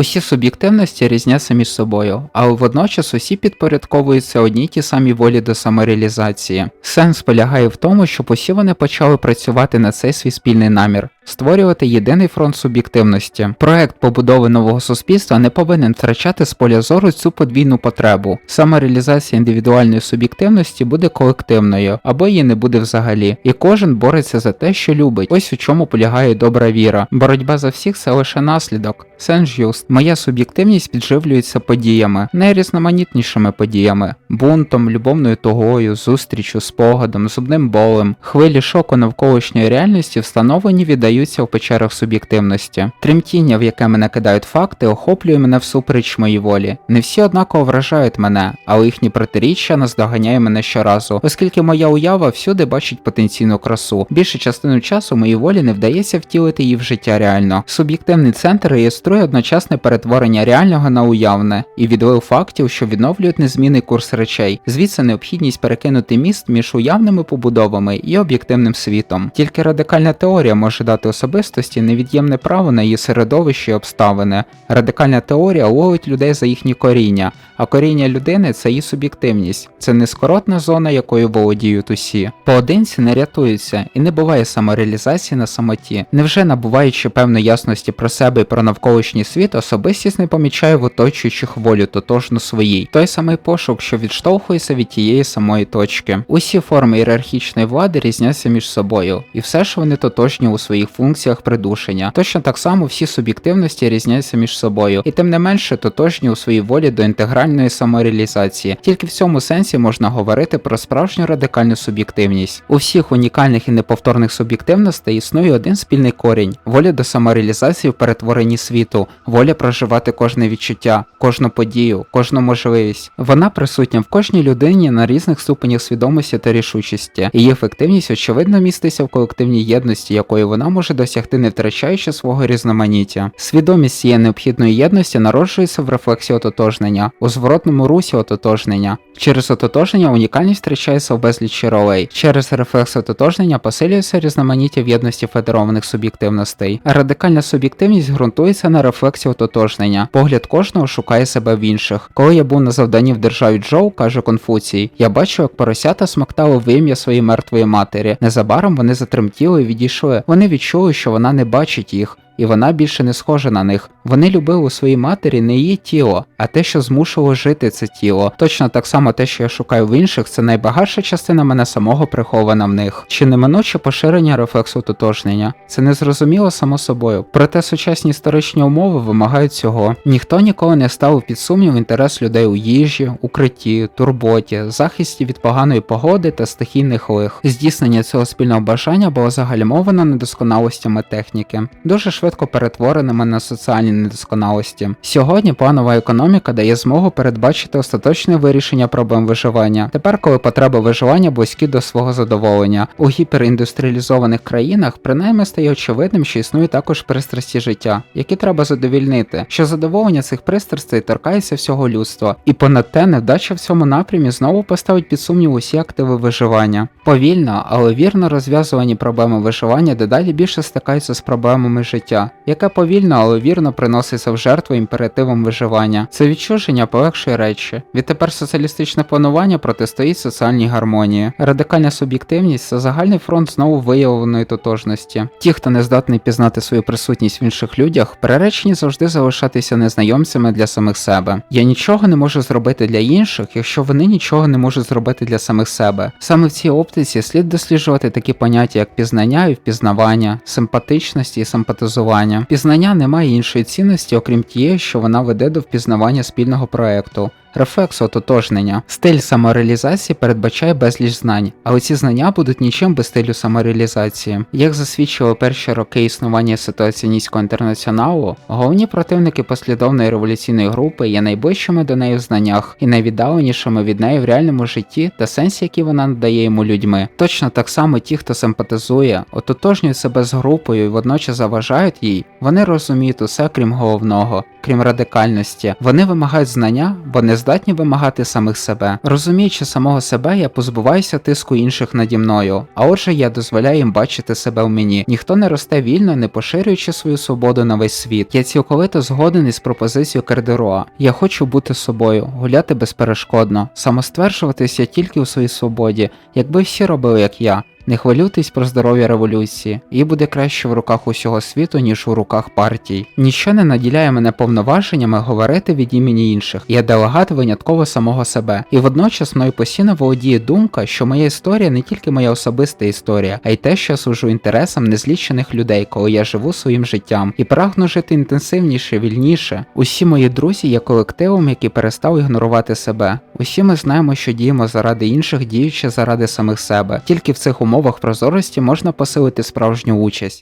Усі суб'єктивності різняться між собою, але водночас усі підпорядковуються одній ті самій волі до самореалізації. Сенс полягає в тому, щоб усі вони почали працювати на цей свій спільний намір. Створювати єдиний фронт суб'єктивності. Проект побудови нового суспільства не повинен втрачати з поля зору цю подвійну потребу. Самореалізація індивідуальної суб'єктивності буде колективною, або її не буде взагалі. І кожен бореться за те, що любить. Ось у чому полягає добра віра. Боротьба за всіх це лише наслідок. Сенс Юст. Моя суб'єктивність підживлюється подіями, найрізноманітнішими подіями: бунтом, любовною тугою, зустрічю, спогадом, зубним болем. Хвилі шоку навколишньої реальності встановлені віддаються у печерах суб'єктивності. Тремтіння, в яке мене кидають факти, охоплює мене всупереч моїй волі. Не всі однаково вражають мене, але їхні протиріччя наздоганяє мене щоразу, оскільки моя уява всюди бачить потенційну красу. Більшу частину часу моїй волі не вдається втілити її в життя реально. Суб'єктивний центр реєструє одночасне перетворення реального на уявне і відлив фактів, що відновлюють незмінний курс речей. Звідси необхідність перекинути міст між уявними побудовами і об'єктивним світом. Тільки радикальна теорія може дати особистості невід'ємне право на її середовище і обставини. Радикальна теорія ловить людей за їхні коріння, а коріння людини це її суб'єктивність, це нескоротна зона, якою володіють усі. Поодинці не рятуються і не буває самореалізації на самоті. Невже набуваючи певної ясності про себе і про навколишній світ, особистість не помічає в оточуючих волю тотожно своїй, той самий пошук, що відштовхується від тієї самої точки. Усі форми ієрархічної влади різняться між собою, і все ж вони тотожні у своїх функціях придушення. Точно так само всі суб'єктивності різняться між собою, і тим не менше тотожні у своїй волі до інтегральної самореалізації. Тільки в цьому сенсі можна говорити про справжню радикальну суб'єктивність. У всіх унікальних і неповторних суб'єктивностей існує один спільний корінь воля до самореалізації в перетворенні світу, воля проживати кожне відчуття, кожну подію, кожну можливість. Вона присутня в кожній людині на різних ступенях свідомості та рішучості. Її ефективність очевидно міститься в колективній єдності, якої вона може досягти, не втрачаючи свого різноманіття. Свідомість цієї необхідної єдності народжується в рефлексі ототожнення, у зворотному русі ототожнення. Через ототожнення унікальність втрачається в безлічі ролей. Через рефлекс ототожнення посилюється різноманіття в єдності федерованих суб'єктивностей. Радикальна суб'єктивність ґрунтується на рефлексі ототожнення. Погляд кожного шукає себе в інших. Коли я був на завданні в державі Джоу, каже Конфуцій, я бачив, як поросята смоктали вим'я своєї мертвої матері. Незабаром вони затремтіли і відійшли. Вони відчули, що вона не бачить їх. І вона більше не схожа на них. Вони любили у своїй матері не її тіло, а те, що змушувало жити це тіло. Точно так само те, що я шукаю в інших, це найбагатша частина мене самого прихована в них. Чи неминуче поширення рефлексу тотожнення? Це незрозуміло само собою. Проте сучасні історичні умови вимагають цього. Ніхто ніколи не ставив під сумнів інтерес людей у їжі, укритті, турботі, захисті від поганої погоди та стихійних лих. Здійснення цього спільного бажання було загальмовано недосконалостями техніки. Дуже швидко перетвореними на соціальні недосконалості. Сьогодні планова економіка дає змогу передбачити остаточне вирішення проблем виживання. Тепер, коли потреби виживання близькі до свого задоволення, у гіперіндустріалізованих країнах принаймні стає очевидним, що існує також пристрасті життя, які треба задовільнити, що задоволення цих пристрастей торкається всього людства, і понад те невдача в цьому напрямі знову поставить під сумнів усі активи виживання. Повільно, але вірно розв'язувані проблеми виживання дедалі більше стикаються з проблемами життя, яке повільно, але вірно приноситься в жертву імперативом виживання. Це відчуження полегшує речі. Відтепер соціалістичне планування протистоїть соціальній гармонії. Радикальна суб'єктивність це загальний фронт знову виявленої тотожності. Ті, хто не здатний пізнати свою присутність в інших людях, приречені завжди залишатися незнайомцями для самих себе. Я нічого не можу зробити для інших, якщо вони нічого не можуть зробити для самих себе. Саме в цій оптиці слід досліджувати такі поняття, як пізнання і впізнавання, симпатичності і симпатизування. Пізнання не має іншої цінності, окрім тієї, що вона веде до впізнавання спільного проекту. Рефлекс ототожнення. Стиль самореалізації передбачає безліч знань, але ці знання будуть нічим без стилю самореалізації. Як засвідчили перші роки існування ситуаціоністського інтернаціоналу, головні противники послідовної революційної групи є найближчими до неї в знаннях і найвіддаленішими від неї в реальному житті та сенсі, який вона надає йому людьми. Точно так само ті, хто симпатизує, ототожнюють себе з групою і водночас заважають їй, вони розуміють усе крім головного, крім радикальності. Вони вимагають знання, бо не здатні вимагати самих себе. Розуміючи самого себе, я позбуваюся тиску інших наді мною. А отже, я дозволяю їм бачити себе в мені. Ніхто не росте вільно, не поширюючи свою свободу на весь світ. Я цілковито згоден із пропозицією Кардероа. Я хочу бути собою, гуляти безперешкодно, самостверджуватися тільки у своїй свободі, якби всі робили як я. Не хвилюйтесь про здоров'я революції, їй буде краще в руках усього світу, ніж у руках партій. Ніщо не наділяє мене повноваженнями говорити від імені інших. Я делегат винятково самого себе. І водночас мною постійно володіє думка, що моя історія не тільки моя особиста історія, а й те, що я служу інтересам незлічених людей, коли я живу своїм життям і прагну жити інтенсивніше, вільніше. Усі мої друзі є колективом, який перестав ігнорувати себе. Усі ми знаємо, що діємо заради інших, діючи заради самих себе. Тільки в цих умовах прозорості можна посилити справжню участь.